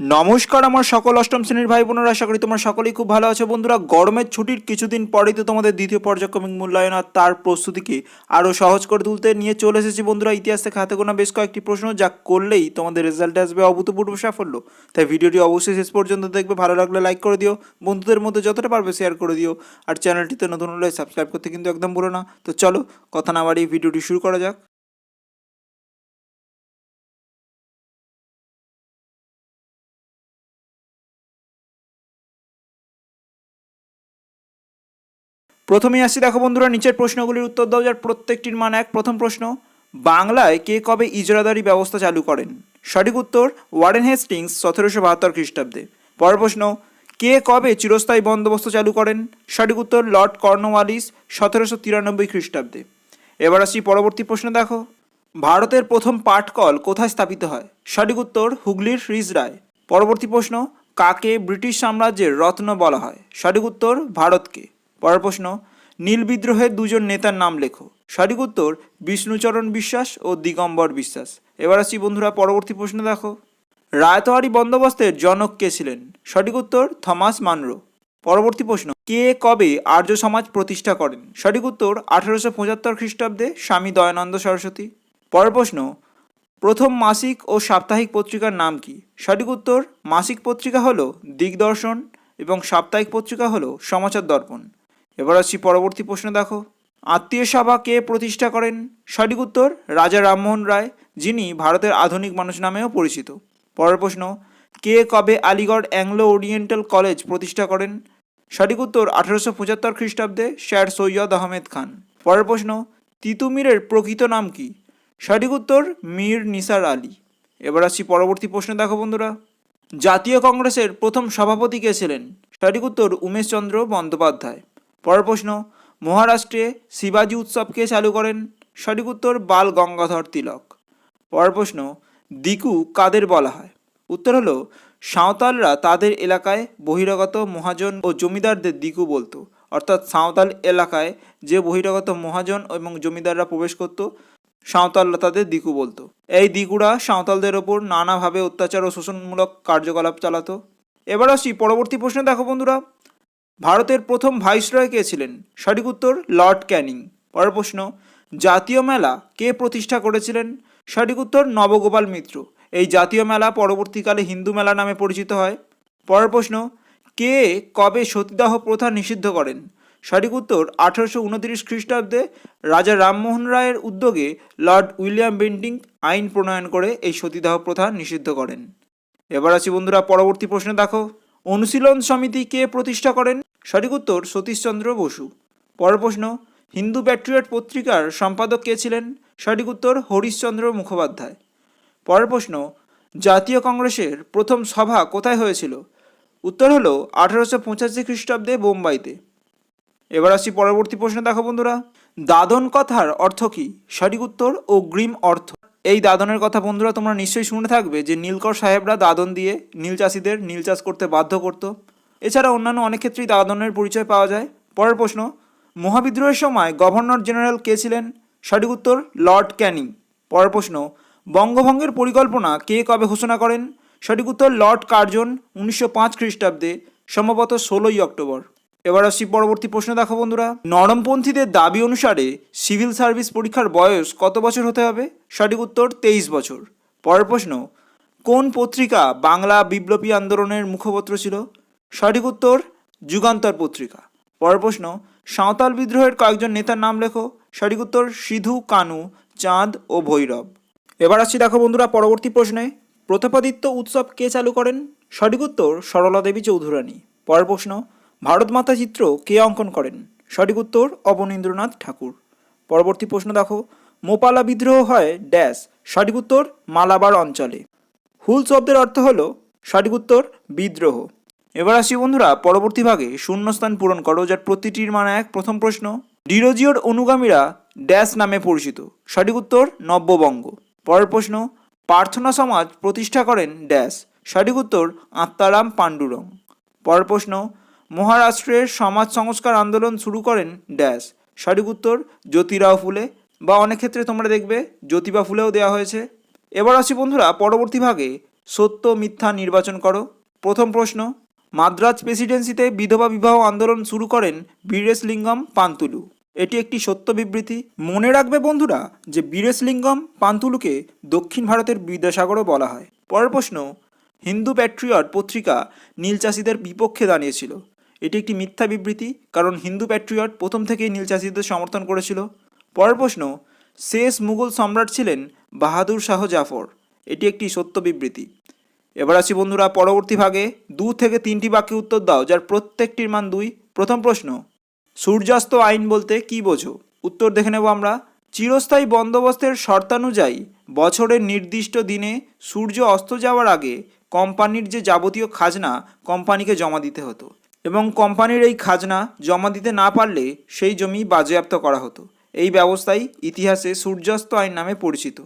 নমস্কার, আমার সকল অষ্টম শ্রেণির ভাই বোনেরা, আশা করি তোমরা সকলেই খুব ভালো আছো। বন্ধুরা, গরমের ছুটির কিছুদিন পরেই তো তোমাদের দ্বিতীয় পর্যায়ক্রমিক মূল্যায়ন আর তার প্রস্তুতিকে আরও সহজ করে তুলতে নিয়ে চলে এসেছি বন্ধুরা। ইতিহাস থেকে হাতে বেশ কয়েকটি প্রশ্ন, যা করলেই তোমাদের রেজাল্ট আসবে অভূতপূর্ব সাফল্য। তাই ভিডিওটি অবশ্যই শেষ পর্যন্ত দেখবে, ভালো লাগলে লাইক করে দিও, বন্ধুদের মধ্যে যতটা পারবে শেয়ার করে দিও, আর চ্যানেলটিতে নতুন হলে সাবস্ক্রাইব করতে কিন্তু একদম ভুলো না। তো চলো, কথা না বাড়িয়ে ভিডিওটি শুরু করা যাক। প্রথমেই আসছি দেখো বন্ধুরা, নিচের প্রশ্নগুলির উত্তর দাও, যার প্রত্যেকটির মান এক। প্রথম প্রশ্ন, বাংলায় কে কবে ইজরাদারি ব্যবস্থা চালু করেন? সঠিক উত্তর, ওয়ারেন হেস্টিংস সতেরোশো বাহাত্তর খ্রিস্টাব্দে। পরের প্রশ্ন, কে কবে চিরস্থায়ী বন্দোবস্ত চালু করেন? সঠিক উত্তর, লর্ড কর্নওয়ালিস, সতেরোশো তিরানব্বই খ্রিস্টাব্দে। এবার আসি পরবর্তী প্রশ্ন, দেখো। ভারতের প্রথম পাটকল কোথায় স্থাপিত হয়? সঠিক উত্তর, হুগলির রিজরায় পরবর্তী প্রশ্ন, কাকে ব্রিটিশ সাম্রাজ্যের রত্ন বলা হয়? সঠিক উত্তর, ভারতকে। পরের প্রশ্ন নীল বিদ্রোহের দুজন নেতার নাম লেখো। সঠিক উত্তর, বিষ্ণুচরণ বিশ্বাস ও দিগম্বর বিশ্বাস। এবার আসছি বন্ধুরা পরবর্তী প্রশ্ন দেখো। রায়তওয়ারি বন্দোবস্তের জনক কে ছিলেন? সঠিক উত্তর, থমাস মানরো। পরবর্তী প্রশ্ন, কে কবে আর্য সমাজ প্রতিষ্ঠা করেন? সঠিক উত্তর, আঠারোশো পঁচাত্তর খ্রিস্টাব্দে স্বামী দয়ানন্দ সরস্বতী। পরের প্রশ্ন, প্রথম মাসিক ও সাপ্তাহিক পত্রিকার নাম কি? সঠিক উত্তর, মাসিক পত্রিকা হলো দিগদর্শন এবং সাপ্তাহিক পত্রিকা হলো সমাচার দর্পণ। এবার আসছি পরবর্তী প্রশ্ন দেখো। আত্মীয় সভা কে প্রতিষ্ঠা করেন? সঠিক উত্তর, রাজা রামমোহন রায়, যিনি ভারতের আধুনিক মানুষ নামেও পরিচিত। পরের প্রশ্ন, কে কবে আলিগড় অ্যাংলো ওরিয়েন্টাল কলেজ প্রতিষ্ঠা করেন? সঠিক উত্তর, আঠারোশো পঁচাত্তর খ্রিস্টাব্দে স্যার সৈয়দ আহমেদ খান। পরের প্রশ্ন, তিতুমিরের প্রকৃত নাম কি? সঠিক উত্তর, মীর নিসার আলী। এবার আসছি পরবর্তী প্রশ্ন দেখো বন্ধুরা। জাতীয় কংগ্রেসের প্রথম সভাপতি কে ছিলেন? সঠিক উত্তর, উমেশচন্দ্র বন্দ্যোপাধ্যায়। পরের প্রশ্ন, মহারাষ্ট্রে শিবাজি উৎসব কে চালু করেন সঠিক উত্তর বাল গঙ্গাধর তিলক। পরের প্রশ্ন, দিকু কাদের বলা হয়? উত্তর হলো, সাঁওতালরা তাদের এলাকায় বহিরাগত মহাজন ও জমিদারদের দিকু বলতো। অর্থাৎ সাঁওতাল এলাকায় যে বহিরাগত মহাজন এবং জমিদাররা প্রবেশ করত, সাঁওতালরা তাদের দিকু বলতো। এই দিকুরা সাঁওতালদের ওপর নানাভাবে অত্যাচার ও শোষণমূলক কার্যকলাপ চালাতো। এবার আসি পরবর্তী প্রশ্ন। দেখো বন্ধুরা ভারতের প্রথম ভাইসরয় কে ছিলেন? সঠিক উত্তর, লর্ড ক্যানিং। পরের প্রশ্ন, জাতীয় মেলা কে প্রতিষ্ঠা করেছিলেন? সঠিক উত্তর, নবগোপাল মিত্র। এই জাতীয় মেলা পরবর্তীকালে হিন্দু মেলা নামে পরিচিত হয়। পরের প্রশ্ন, কে কবে সতীদাহ প্রথা নিষিদ্ধ করেন? সঠিক উত্তর, আঠারোশো উনত্রিশ খ্রিস্টাব্দে রাজা রামমোহন রায়ের উদ্যোগে লর্ড উইলিয়াম বেন্টিং আইন প্রণয়ন করে এই সতীদাহ প্রথা নিষিদ্ধ করেন। এবার আছি বন্ধুরা, পরবর্তী প্রশ্ন দেখো। অনুশীলন সমিতি কে প্রতিষ্ঠা করেন? সঠিক উত্তর সতীশচন্দ্র বসু। পরের প্রশ্ন, হিন্দু প্যাট্রিয়ট পত্রিকার সম্পাদক কে ছিলেন? সঠিক উত্তর হরিশচন্দ্র মুখোপাধ্যায়। পরের প্রশ্ন, জাতীয় কংগ্রেসের প্রথম সভা কোথায় হয়েছিল? উত্তর হলো আঠারোশো পঁচাশি খ্রিস্টাব্দে বোম্বাইতে। এবার আসি পরবর্তী প্রশ্ন দেখো বন্ধুরা। দাদন কথার অর্থ কী? সঠিক উত্তর অগ্রিম অর্থ। এই দাদনের কথা বন্ধুরা তোমরা নিশ্চয়ই শুনে থাকবে যে নীলকর সাহেবরা দাদন দিয়ে নীল চাষিদের নীল চাষ করতে বাধ্য করত। এছাড়া অন্যান্য অনেক ক্ষেত্রেই দাদনের পরিচয় পাওয়া যায়। পরের প্রশ্ন, মহাবিদ্রোহের সময় গভর্নর জেনারেল কে ছিলেন? সঠিক উত্তর, লর্ড ক্যানিং। পরের প্রশ্ন, বঙ্গভঙ্গের পরিকল্পনা কে কবে ঘোষণা করেন? সঠিক উত্তর, লর্ড কার্জন, উনিশশো পাঁচ খ্রিস্টাব্দে, সম্ভবত ষোলোই অক্টোবর। এবার আসছি পরবর্তী প্রশ্ন দেখো বন্ধুরা। নরমপন্থীদের দাবি অনুসারে সিভিল সার্ভিস পরীক্ষার বয়স কত বছর হতে হবে? সঠিক উত্তর, তেইশ বছর। পরের প্রশ্ন, কোন পত্রিকা বাংলা বিপ্লবী আন্দোলনের মুখপত্র ছিল? সঠিক উত্তর যুগান্তর পত্রিকা। পরের প্রশ্ন, সাঁওতাল বিদ্রোহের কয়েকজন নেতার নাম লেখো। সঠিক উত্তর, সিধু, কানু, চাঁদ ও ভৈরব। এবার আসছি দেখো বন্ধুরা পরবর্তী প্রশ্নে প্রতাপাদিত্য উৎসব কে চালু করেন? সঠিক উত্তর, সরলা দেবী চৌধুরানী। পরের প্রশ্ন, ভারত মাতা চিত্র কে অঙ্কন করেন? সঠিক উত্তর, অবনীন্দ্রনাথ ঠাকুর। পরবর্তী প্রশ্ন দেখো, মোপালা বিদ্রোহ হয় ড্যাশ। সঠিক উত্তর, মালাবার অঞ্চলে। হুল শব্দের অর্থ হল, সঠিক উত্তর, বিদ্রোহ। এবার আসি বন্ধুরা, পরবর্তী ভাগে। শূন্যস্থান পূরণ করো, যার প্রতিটির মানে এক। প্রথম প্রশ্ন, ডিরোজিওর অনুগামীরা ড্যাশ নামে পরিচিত। সঠিক উত্তর, নব্যবঙ্গ। পরের প্রশ্ন, প্রার্থনা সমাজ প্রতিষ্ঠা করেন ড্যাশ। সঠিক উত্তর, আত্মারাম পাণ্ডুরং। পরের প্রশ্ন, মহারাষ্ট্রের সমাজ সংস্কার আন্দোলন শুরু করেন ড্যাশ। সঠিক উত্তর, জ্যোতিরাও ফুলে, বা অনেক ক্ষেত্রে তোমরা দেখবে, জ্যোতিবা ফুলেও দেওয়া হয়েছে। এবার আসি বন্ধুরা, পরবর্তী ভাগে, সত্য মিথ্যা নির্বাচন করো। প্রথম প্রশ্ন মাদ্রাজ প্রেসিডেন্সিতে বিধবা বিবাহ আন্দোলন শুরু করেন বীরেশলিঙ্গম পান্তুলু। এটি একটি সত্য বিবৃতি। মনে রাখবে বন্ধুরা যে বীরেশলিঙ্গম পান্তুলুকে দক্ষিণ ভারতের বিদ্যাসাগরও বলা হয়। পরের প্রশ্ন, হিন্দু প্যাট্রিয়ট পত্রিকা নীল চাষিদের বিপক্ষে দাঁড়িয়েছিল। এটি একটি মিথ্যা বিবৃতি, কারণ হিন্দু প্যাট্রিয়ট প্রথম থেকেই নীল চাষিদের সমর্থন করেছিল। পরের প্রশ্ন, শেষ মুঘল সম্রাট ছিলেন বাহাদুর শাহ জাফর। এটি একটি সত্য বিবৃতি। এবার আসি বন্ধুরা পরবর্তী ভাগে। দু থেকে তিনটি বাক্যে উত্তর দাও, যার প্রত্যেকটির মান দুই। প্রথম প্রশ্ন, সূর্যাস্ত আইন বলতে কি বোঝো? উত্তর দেখে নেব আমরা। চিরস্থায়ী বন্দোবস্তের শর্তানুযায়ী বছরের নির্দিষ্ট দিনে সূর্য অস্ত যাওয়ার আগে কোম্পানির যে যাবতীয় খাজনা, কোম্পানিকে জমা দিতে হতো। এবং কোম্পানির এই খাজনা জমা দিতে না পারলে সেই জমি বাজেয়াপ্ত করা হতো। এই ব্যবস্থাই ইতিহাসে সূর্যাস্ত আইন নামে পরিচিত।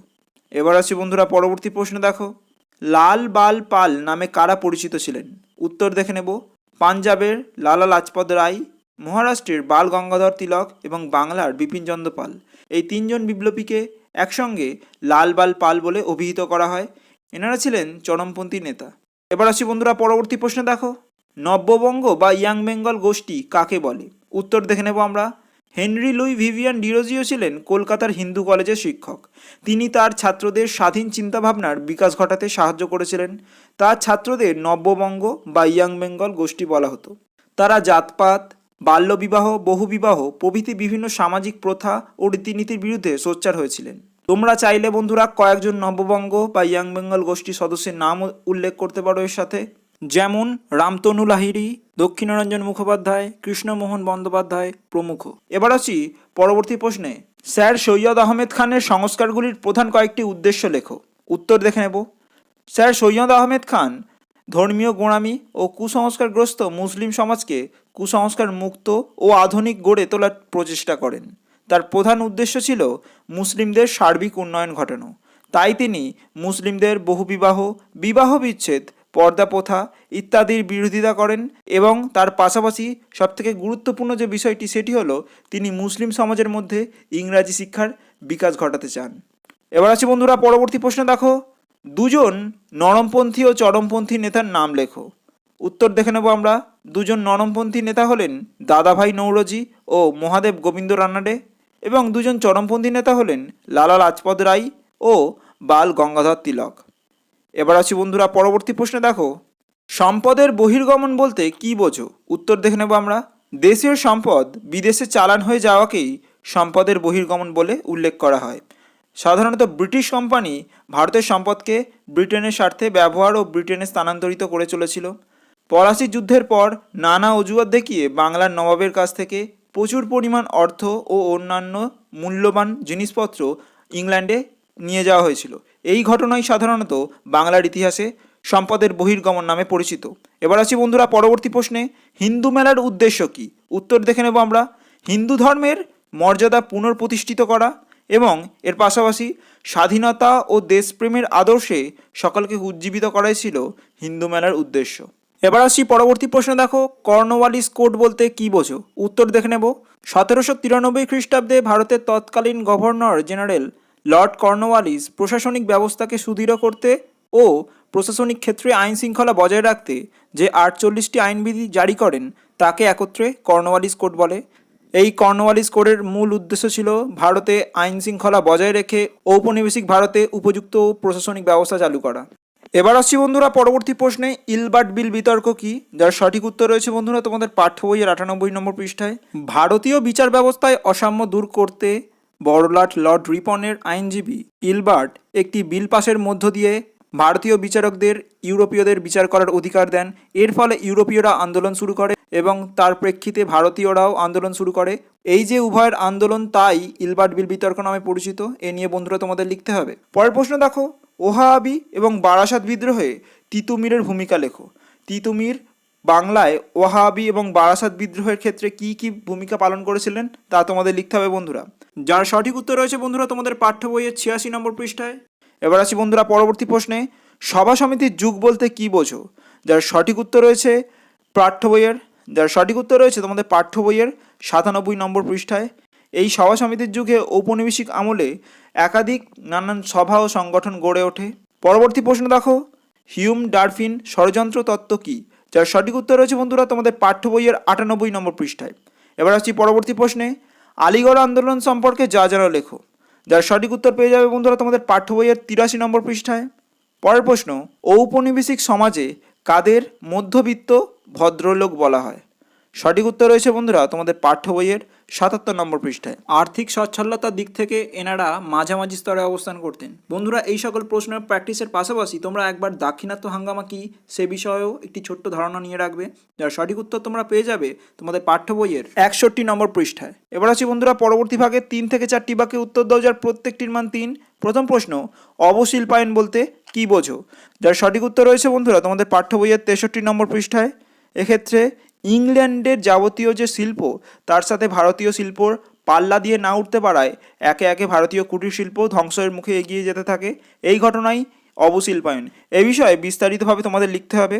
এবার আসি বন্ধুরা পরবর্তী প্রশ্ন দেখো। লাল বাল পাল নামে কারা পরিচিত ছিলেন? উত্তর দেখে নেব। পাঞ্জাবের লালা লাজপত রায়, মহারাষ্ট্রের বাল গঙ্গাধর তিলক এবং বাংলার বিপিনচন্দ্র পাল। এই তিনজন বিপ্লবীকে একসঙ্গে লাল বাল পাল বলে অভিহিত করা হয়। এনারা ছিলেন চরমপন্থী নেতা। এবার আসি বন্ধুরা পরবর্তী প্রশ্ন দেখো। নব্যবঙ্গ বা ইয়াং বেঙ্গল গোষ্ঠী কাকে বলে? উত্তর দেখে নেব আমরা। হেনরি লুই ভিভিয়ান ডিরোজিও ছিলেন কলকাতার হিন্দু কলেজের শিক্ষক। তিনি তার ছাত্রদের স্বাধীন চিন্তাভাবনার বিকাশ ঘটাতে সাহায্য করেছিলেন। তার ছাত্রদের নব্যবঙ্গ বা ইয়াং বেঙ্গল গোষ্ঠী বলা হতো। তারা জাতপাত, বাল্যবিবাহ, বহুবিবাহ, প্রভৃতি বিভিন্ন সামাজিক প্রথা ও রীতিনীতির বিরুদ্ধে সোচ্চার হয়েছিলেন। তোমরা চাইলে বন্ধুরা কয়েকজন নববঙ্গ বা ইয়াং বেঙ্গল গোষ্ঠীর সদস্যের নাম উল্লেখ করতে পারো এর সাথে। যেমন রামতনু লাহিড়ী দক্ষিণরঞ্জন মুখোপাধ্যায়, কৃষ্ণমোহন বন্দ্যোপাধ্যায় প্রমুখ। এবার আসি পরবর্তী প্রশ্নে। স্যার সৈয়দ আহমেদ খানের সংস্কারগুলির প্রধান কয়েকটি উদ্দেশ্য লেখো। উত্তর দেখে নেব। স্যার সৈয়দ আহমেদ খান ধর্মীয় গোঁড়ামি ও কুসংস্কারগ্রস্ত মুসলিম সমাজকে কুসংস্কার মুক্ত ও আধুনিক গড়ে তোলার প্রচেষ্টা করেন। তার প্রধান উদ্দেশ্য ছিল মুসলিমদের সার্বিক উন্নয়ন ঘটানো। তাই তিনি মুসলিমদের বহুবিবাহ, বিবাহ বিচ্ছেদ পর্দা প্রথা ইত্যাদির বিরোধিতা করেন এবং তার পাশাপাশি সবথেকে গুরুত্বপূর্ণ যে বিষয়টি সেটি হলো তিনি মুসলিম সমাজের মধ্যে ইংরাজি শিক্ষার বিকাশ ঘটাতে চান। এবার আছে বন্ধুরা, পরবর্তী প্রশ্ন দেখো। দুজন নরমপন্থী ও চরমপন্থী নেতার নাম লেখো। উত্তর দেখে নেব আমরা। দুজন নরমপন্থী নেতা হলেন দাদাভাই নৌরজি ও মহাদেব গোবিন্দ রান্নাডে এবং দুজন চরমপন্থী নেতা হলেন লালা লাজপত রায় ও বাল গঙ্গাধর তিলক। এবার আছি বন্ধুরা পরবর্তী প্রশ্নে, দেখো। সম্পদের বহির্গমন বলতে কি বোঝো? উত্তর দেখে নেব আমরা। দেশীয় সম্পদ বিদেশে চালান হয়ে যাওয়াকেই সম্পদের বহির্গমন বলে উল্লেখ করা হয়। সাধারণত ব্রিটিশ কোম্পানি ভারতের সম্পদকে ব্রিটেনের স্বার্থে ব্যবহার ও ব্রিটেনে স্থানান্তরিত করে চলেছিল। পলাশি যুদ্ধের পর নানা অজুহাত দেখিয়ে বাংলার নবাবের কাছ থেকে প্রচুর পরিমাণ অর্থ ও অন্যান্য মূল্যবান জিনিসপত্র ইংল্যান্ডে নিয়ে যাওয়া হয়েছিল। এই ঘটনাই সাধারণত বাংলার ইতিহাসে সম্পদের বহির্গমন নামে পরিচিত। এবার আসি বন্ধুরা পরবর্তী প্রশ্নে, হিন্দু মেলার উদ্দেশ্য কি? উত্তর দেখে নেব আমরা। হিন্দু ধর্মের মর্যাদা পুনর্প্রতিষ্ঠিত করা এবং এর পাশাপাশি স্বাধীনতা ও দেশপ্রেমের আদর্শে সকলকে উজ্জীবিত করাই ছিল হিন্দু মেলার উদ্দেশ্য। এবার আসি পরবর্তী প্রশ্ন, দেখো কর্নওয়ালিস কোড বলতে কি বোঝো? উত্তর দেখে নেব। সতেরোশো তিরানব্বই খ্রিস্টাব্দে ভারতের তৎকালীন গভর্নর জেনারেল লর্ড কর্নওয়ালিস প্রশাসনিক ব্যবস্থাকে সুদৃঢ় করতে ও প্রশাসনিক ক্ষেত্রে আইন শৃঙ্খলা বজায় রাখতে যে আটচল্লিশটি আইনবিধি জারি করেন, তাকে একত্রে কর্নওয়ালিস কোড বলে। এই কর্নওয়ালিস কোডের মূল উদ্দেশ্য ছিল ভারতে আইন শৃঙ্খলা বজায় রেখে ঔপনিবেশিক ভারতে উপযুক্ত প্রশাসনিক ব্যবস্থা চালু করা। এবার আসছি বন্ধুরা পরবর্তী প্রশ্নে, ইলবার্ট বিল বিতর্ক কি? যার সঠিক উত্তর রয়েছে বন্ধুরা তোমাদের পাঠ্য বইয়ের আটানব্বই নম্বর পৃষ্ঠায়। ভারতীয় বিচার ব্যবস্থায় অসাম্য দূর করতে বড়লাট লর্ড রিপনের আইনজীবী ইলবার্ট একটি বিল পাসের মধ্য দিয়ে ভারতীয় বিচারকদের, ইউরোপীয়দের বিচার করার অধিকার দেন। এর ফলে ইউরোপীয়রা আন্দোলন শুরু করে এবং তার প্রেক্ষিতে ভারতীয়রাও আন্দোলন শুরু করে। এই যে উভয়ের আন্দোলন, তাই ইলবার্ট বিল বিতর্ক নামে পরিচিত। এ নিয়ে বন্ধুরা তোমাদের লিখতে হবে। পরের প্রশ্ন দেখো। ওহাবি এবং বারাসাত বিদ্রোহে তিতুমিরের ভূমিকা লেখো। তিতুমির বাংলায় ওহাবি এবং বারাসাত বিদ্রোহের ক্ষেত্রে কি কি ভূমিকা পালন করেছিলেন, তা তোমাদের লিখতে হবে বন্ধুরা। যার সঠিক উত্তর রয়েছে বন্ধুরা তোমাদের পাঠ্য বইয়ের ছিয়াশি নম্বর পৃষ্ঠায়। এবার আসি বন্ধুরা পরবর্তী প্রশ্নে, সভা সমিতির যুগ বলতে কি বোঝো? যার সঠিক উত্তর রয়েছে পাঠ্য বইয়ের, যার সঠিক উত্তর রয়েছে তোমাদের পাঠ্য বইয়ের সাতানব্বই নম্বর পৃষ্ঠায়। এই সভা সমিতির যুগে ঔপনিবেশিক আমলে একাধিক নানান সভা ও সংগঠন গড়ে ওঠে। পরবর্তী প্রশ্ন দেখো, হিউম ডারফিন ষড়যন্ত্র তত্ত্ব কী? যার সঠিক উত্তর রয়েছে বন্ধুরা তোমাদের পাঠ্য বইয়ের আটানব্বই নম্বর পৃষ্ঠায়। এবার আসছি পরবর্তী প্রশ্নে। আলিগড় আন্দোলন সম্পর্কে যা জানো লেখো। যার সঠিক উত্তর পেয়ে যাবে বন্ধুরা তোমাদের পাঠ্য বইয়ের তিরাশি নম্বর পৃষ্ঠায়। পরের প্রশ্ন, ঔপনিবেশিক সমাজে কাদের মধ্যবিত্ত ভদ্রলোক বলা হয়? সঠিক উত্তর রয়েছে বন্ধুরা তোমাদের পাঠ্য বইয়ের সাতাত্তর নম্বর পৃষ্ঠায়। আর্থিক সচ্ছলতার দিক থেকে এনারা মাঝামাঝি স্তরে অবস্থান করতেন। বন্ধুরা, এই সকল প্রশ্নের প্র্যাকটিসের পাশাপাশি তোমরা একবার দাক্ষিণাত্য হাঙ্গামা কি সে বিষয়েও একটি ছোট্ট ধারণা নিয়ে রাখবে। যার সঠিক উত্তর তোমরা পেয়ে যাবে তোমাদের পাঠ্য বইয়ের একষট্টি নম্বর পৃষ্ঠায়। এবার আছি বন্ধুরা, পরবর্তী ভাগে তিন থেকে চারটি বাক্যে উত্তর দাও, যার প্রত্যেকটির মান তিন। প্রথম প্রশ্ন, অবশিল্পায়ন বলতে কি বোঝো? যার সঠিক উত্তর রয়েছে বন্ধুরা তোমাদের পাঠ্য বইয়ের তেষট্টি নম্বর পৃষ্ঠায়। এক্ষেত্রে ইংল্যান্ডের যাবতীয় যে শিল্প, তার সাথে ভারতীয় শিল্পর পাল্লা দিয়ে না উঠতে পারায় একে একে ভারতীয় কুটির শিল্প ধ্বংসের মুখে এগিয়ে যেতে থাকে। এই ঘটনাই অবশিল্পায়ন। এ বিষয়ে বিস্তারিতভাবে তোমাদের লিখতে হবে।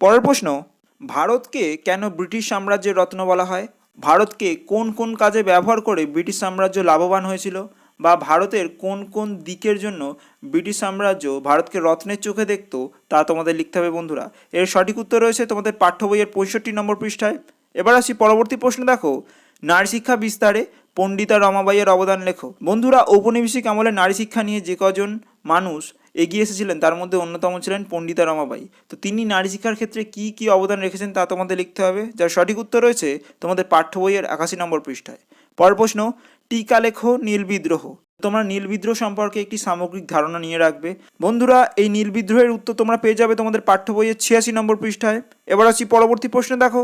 পরের প্রশ্ন, ভারতকে কেন ব্রিটিশ সাম্রাজ্যের রত্ন বলা হয়? ভারতকে কোন কোন কাজে ব্যবহার করে ব্রিটিশ সাম্রাজ্য লাভবান হয়েছিল? বা ভারতের কোন কোন দিকের জন্য ব্রিটিশ সাম্রাজ্য ভারতকে রত্নের চোখে দেখতো, তা তোমাদের লিখতে হবে বন্ধুরা। এর সঠিক উত্তর রয়েছে তোমাদের পাঠ্য বইয়ের পঁয়ষট্টি নম্বর পৃষ্ঠায়। এবার আসি পরবর্তী প্রশ্ন দেখো। নারী শিক্ষা বিস্তারে পণ্ডিতা রমাবাইয়ের অবদান লেখো। বন্ধুরা, ঔপনিবেশিক আমলে নারী শিক্ষা নিয়ে যে কজন মানুষ এগিয়ে এসেছিলেন, তার মধ্যে অন্যতম ছিলেন পণ্ডিতা রমাবাই তো তিনি নারী শিক্ষার ক্ষেত্রে কি কি অবদান রেখেছেন তা তোমাদের লিখতে হবে। যার সঠিক উত্তর রয়েছে তোমাদের পাঠ্য বইয়ের একাশি নম্বর পৃষ্ঠায়। পর প্রশ্ন টিকা লেখো, নীল বিদ্রোহ। তোমরা নীল বিদ্রোহ সম্পর্কে একটি সামগ্রিক ধারণা নিয়ে রাখবে। বন্ধুরা, এই নীল বিদ্রোহের উত্তর তোমরা পেয়ে যাবে তোমাদের পাঠ্য বইয়ের ছিয়াশি নম্বর পৃষ্ঠায়। এবার আসি পরবর্তী প্রশ্ন, দেখো।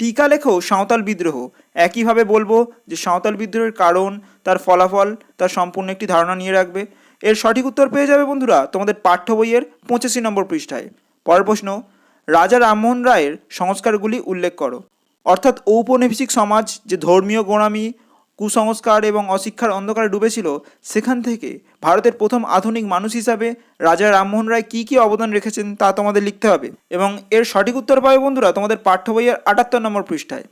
টিকা লেখো, সাঁওতাল বিদ্রোহ। একইভাবে বলব যে সাঁওতাল বিদ্রোহের কারণ, তার ফলাফল, তার সম্পূর্ণ একটি ধারণা নিয়ে রাখবে। এর সঠিক উত্তর পেয়ে যাবে বন্ধুরা তোমাদের পাঠ্য বইয়ের পঁচাশি নম্বর পৃষ্ঠায়। পরের প্রশ্ন, রাজা রামমোহন রায়ের সংস্কারগুলি উল্লেখ করো। অর্থাৎ ঔপনিবেশিক সমাজ, যে ধর্মীয় গোড়ামি কুসংস্কার এবং অশিক্ষার অন্ধকারে ডুবেছিল, সেখান থেকে ভারতের প্রথম আধুনিক মানুষ হিসাবে রাজা রামমোহন রায় কী কী অবদান রেখেছেন তা তোমাদের লিখতে হবে। এবং এর সঠিক উত্তর পাবে বন্ধুরা তোমাদের পাঠ্য বইয়ের আটাত্তর নম্বর পৃষ্ঠায়।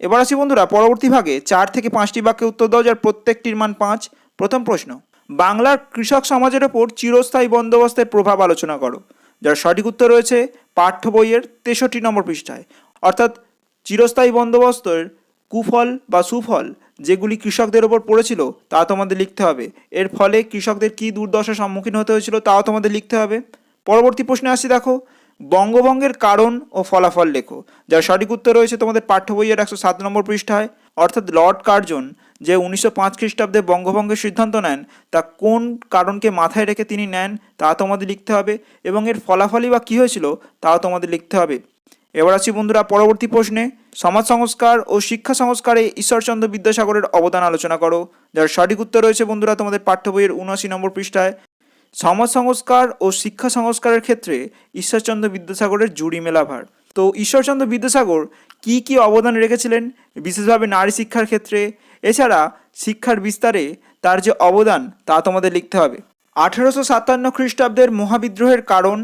এবার আসি বন্ধুরা পরবর্তী ভাগে চার থেকে পাঁচটি বাক্যে উত্তর দাও, যার প্রত্যেকটির মান পাঁচ। প্রথম প্রশ্ন, বাংলার কৃষক সমাজের ওপর চিরস্থায়ী বন্দোবস্তের প্রভাব আলোচনা করো, যার সঠিক উত্তর রয়েছে পাঠ্য বইয়ের তেষট্টি নম্বর পৃষ্ঠায়। অর্থাৎ চিরস্থায়ী বন্দোবস্তের কুফল বা সুফল যেগুলি কৃষকদের ওপর পড়েছিল, তা তোমাদের লিখতে হবে। এর ফলে কৃষকদের কী দুর্দশার সম্মুখীন হতে হয়েছিল, তাও তোমাদের লিখতে হবে। পরবর্তী প্রশ্নে আসি, দেখো। বঙ্গভঙ্গের কারণ ও ফলাফল লেখো, যার সঠিক উত্তর রয়েছে তোমাদের পাঠ্য বইয়ের একশো সাত নম্বর পৃষ্ঠায়। অর্থাৎ লর্ড কার্জন যে উনিশশো পাঁচ খ্রিস্টাব্দে বঙ্গভঙ্গের সিদ্ধান্ত নেন, তা কোন কারণকে মাথায় রেখে তিনি নেন, তা তোমাদের লিখতে হবে। এবং এর ফলাফলই বা কী হয়েছিল, তাও তোমাদের লিখতে হবে। এবার আসি বন্ধুরা পরবর্তী প্রশ্নে। সমাজ সংস্কার ও শিক্ষা সংস্কারে ঈশ্বরচন্দ্র বিদ্যাসাগরের অবদান আলোচনা করো। যার সঠিক উত্তর রয়েছে বন্ধুরা তোমাদের পাঠ্য বইয়ের উনআশি নম্বর পৃষ্ঠায়। সমাজ সংস্কার ও শিক্ষা সংস্কারের ক্ষেত্রে ঈশ্বরচন্দ্র বিদ্যাসাগরের জুড়ি মেলা ভার। তো ঈশ্বরচন্দ্র বিদ্যাসাগর কি কি অবদান রেখেছিলেন? বিশেষভাবে নারী শিক্ষার ক্ষেত্রে। এছাড়া শিক্ষার বিস্তারে তার যে অবদান, তা তোমাদের লিখতে হবে। আঠেরোশো সাতান্ন খ্রিস্টাব্দের মহাবিদ্রোহের কারণ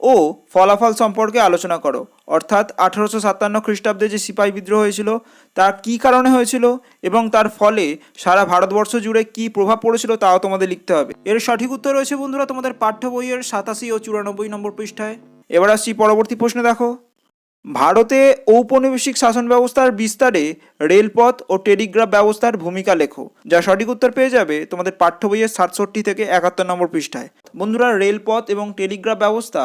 ও ফলাফল সম্পর্কে আলোচনা করো। অর্থাৎ আঠারোশো সাতান্ন খ্রিস্টাব্দে যে সিপাহী বিদ্রোহ হয়েছিল তা কী কারণে হয়েছিল এবং তার ফলে সারা ভারতবর্ষ জুড়ে কী প্রভাব পড়েছিল তাও তোমাদের লিখতে হবে। এর সঠিক উত্তর রয়েছে বন্ধুরা তোমাদের পাঠ্য বইয়ের সাতাশি ও চুরানব্বই নম্বর পৃষ্ঠায়। এবার আসছি পরবর্তী প্রশ্ন দেখো। ভারতে ঔপনিবেশিক শাসন ব্যবস্থার বিস্তারে রেলপথ ও টেলিগ্রাফ ব্যবস্থার ভূমিকা লেখো, যা সঠিক উত্তর পেয়ে যাবে তোমাদের পাঠ্য বইয়ের সাতষট্টি থেকে একাত্তর নম্বর পৃষ্ঠায়। বন্ধুরা, রেলপথ এবং টেলিগ্রাফ ব্যবস্থা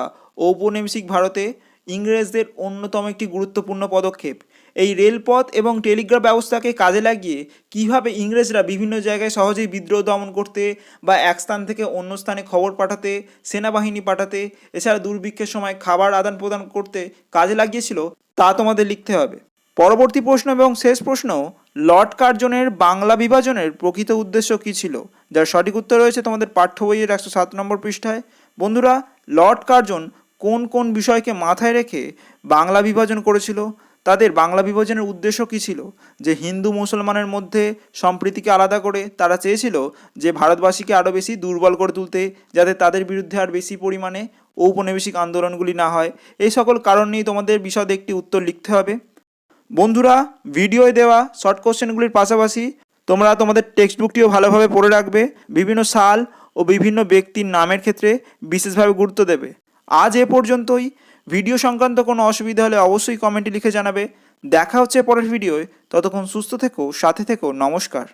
ঔপনিবেশিক ভারতে ইংরেজদের অন্যতম একটি গুরুত্বপূর্ণ পদক্ষেপ। এই রেলপথ এবং টেলিগ্রাফ ব্যবস্থাকে কাজে লাগিয়ে কীভাবে ইংরেজরা বিভিন্ন জায়গায় সহজেই বিদ্রোহ দমন করতে বা এক স্থান থেকে অন্য স্থানে খবর পাঠাতে, সেনাবাহিনী পাঠাতে, এছাড়া দুর্ভিক্ষের সময় খাবার আদান প্রদান করতে কাজে লাগিয়েছিল, তা তোমাদের লিখতে হবে। পরবর্তী প্রশ্ন এবং শেষ প্রশ্ন, লর্ড কার্জনের বাংলা বিভাজনের প্রকৃত উদ্দেশ্য কী ছিল? যার সঠিক উত্তর রয়েছে তোমাদের পাঠ্য বইয়ের একশো সাত নম্বর পৃষ্ঠায়। বন্ধুরা, লর্ড কার্জন কোন কোন বিষয়কে মাথায় রেখে বাংলা বিভাজন করেছিল? তাদের বাংলা বিভাজনের উদ্দেশ্য কী ছিল? যে হিন্দু মুসলমানের মধ্যে সম্প্রীতিকে আলাদা করে তারা চেয়েছিল যে ভারতবাসীকে আরও বেশি দুর্বল করে তুলতে, যাতে তাদের বিরুদ্ধে আর বেশি পরিমাণে ঔপনিবেশিক আন্দোলনগুলি না হয়। এই সকল কারণ নিয়ে তোমাদের বিশদে একটি উত্তর লিখতে হবে। বন্ধুরা, ভিডিওয় দেওয়া শর্ট কোশ্চেনগুলির পাশাপাশি তোমরা তোমাদের টেক্সট বুকটিও ভালোভাবে পড়ে রাখবে। বিভিন্ন সাল ও বিভিন্ন ব্যক্তির নামের ক্ষেত্রে বিশেষভাবে গুরুত্ব দেবে। আজ এ পর্যন্তই। ভিডিও সংক্রান্ত কোনো অসুবিধা হলে অবশ্যই কমেন্টে লিখে জানাবে। দেখা হচ্ছে পরের ভিডিওয়। ততক্ষণ সুস্থ থেকো, সাথে থেকো, নমস্কার।